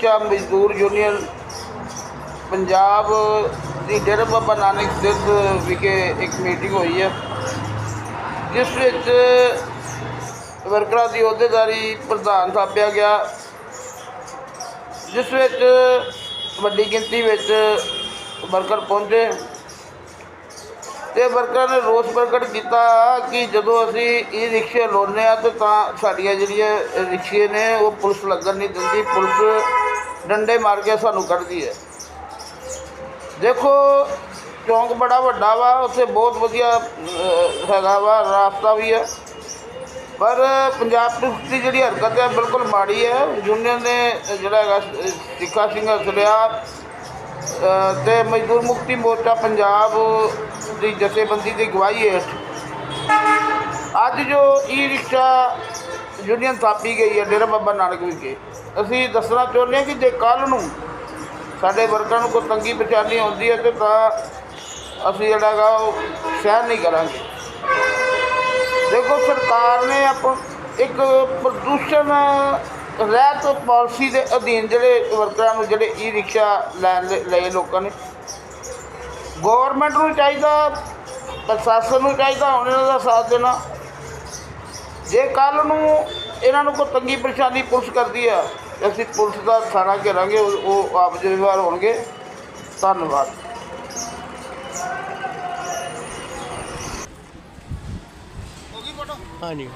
ਸਿੱਖਿਆ ਮਜ਼ਦੂਰ ਯੂਨੀਅਨ ਪੰਜਾਬ ਦੀ ਡੇਰਾ ਬਾਬਾ ਨਾਨਕ ਸਥਿਤ ਵਿਖੇ ਇੱਕ ਮੀਟਿੰਗ ਹੋਈ ਹੈ, ਜਿਸ ਵਿੱਚ ਵਰਕਰਾਂ ਦੀ ਅਹੁਦੇਦਾਰੀ ਪ੍ਰਧਾਨ ਥਾਪਿਆ ਗਿਆ, ਜਿਸ ਵਿੱਚ ਵੱਡੀ ਗਿਣਤੀ ਵਿੱਚ ਵਰਕਰ ਪਹੁੰਚੇ ਤੇ ਵਰਕਰਾਂ ਨੇ ਰੋਸ ਪ੍ਰਗਟ ਕੀਤਾ ਕਿ ਜਦੋਂ ਅਸੀਂ ਇਹ ਰਿਕਸ਼ੇ ਲਾਉਂਦੇ ਆ ਤੇ ਤਾਂ ਸਾਡੀਆਂ ਜਿਹੜੀਆਂ ਰਿਕਸ਼ੇ ਨੇ ਉਹ ਪੁਲਿਸ ਲੱਗਣ ਨਹੀਂ ਦਿੰਦੀ, ਪੁਲਿਸ ਡੰਡੇ ਮਾਰ ਕੇ ਸਾਨੂੰ ਕੱਢਦੀ ਹੈ। ਦੇਖੋ ਚੌਂਕ ਬੜਾ ਵੱਡਾ ਵਾ ਉੱਥੇ ਬਹੁਤ ਵਧੀਆ ਹੈਗਾ ਵਾ ਰਾਸਤਾ ਵੀ ਹੈ। ਪਰ ਪੰਜਾਬ ਪੁਲਿਸ ਦੀ ਜਿਹੜੀ ਹਰਕਤ ਹੈ ਬਿਲਕੁਲ ਮਾੜੀ ਹੈ। ਯੂਨੀਅਨ ਨੇ ਜਿਹੜਾ ਹੈਗਾ ਅਹ, ਸਿੱਖਾ ਸੰਘਰਸ਼ ਲਿਆ ਅ, ਤੇ ਮਜ਼ਦੂਰ ਮੁਕਤੀ ਮੋਰਚਾ ਪੰਜਾਬ ਦੀ ਜਥੇਬੰਦੀ ਦੀ ਅਗਵਾਈ ਹੈ ਅੱਜ ਜੋ ਈ ਰਿਕਸ਼ਾ ਯੂਨੀਅਨ ਥਾਪੀ ਗਈ ਹੈ ਡੇਰਾ ਬਾਬਾ ਨਾਨਕ ਵਿਖੇ। ਅਸੀਂ ਦੱਸਣਾ ਚਾਹੁੰਦੇ ਹਾਂ ਕਿ ਜੇ ਕੱਲ੍ਹ ਨੂੰ ਸਾਡੇ ਵਰਕਰਾਂ ਨੂੰ ਕੋਈ ਤੰਗੀ ਪਰੇਸ਼ਾਨੀ ਆਉਂਦੀ ਹੈ ਤੇ ਤਾਂ ਅਸੀਂ ਜਿਹੜਾ ਗਾ ਉਹ ਸਹਿਣ ਨਹੀਂ ਕਰਾਂਗੇ। ਦੇਖੋ ਸਰਕਾਰ ਨੇ ਆਪ ਇੱਕ ਪ੍ਰਦੂਸ਼ਣ ਰਹਿਤ ਪਾਲਿਸੀ ਦੇ ਅਧੀਨ ਜਿਹੜੇ ਵਰਕਰਾਂ ਨੂੰ ਜਿਹੜੇ ਈ ਰਿਕਸ਼ਾ ਲੈਣ ਲਈ- ਲਏ ਲੋਕਾਂ ਨੇ ਗਵਰਨਮੈਂਟ ਨੂੰ ਚਾਹੀਦਾ, ਪ੍ਰਸ਼ਾਸਨ ਨੂੰ ਚਾਹੀਦਾ, ਹੁਣ ਇਹਨਾਂ ਦਾ ਸਾਥ ਦੇਣਾ। ਜੇ ਕੱਲ ਨੂੰ ਇਹਨਾਂ ਨੂੰ ਕੋਈ ਤੰਗੀ ਪਰੇਸ਼ਾਨੀ ਪੁਲਿਸ ਕਰਦੀ ਆ, ਅਸੀਂ ਪੁਲਿਸ ਦਾ ਥਾਣਾ ਘੇਰਾਂਗੇ, ਉਹ ਉਹ ਆਪ ਜ਼ਿੰਮੇਵਾਰ ਹੋਣਗੇ। ਧੰਨਵਾਦ। ਹਾਂਜੀ।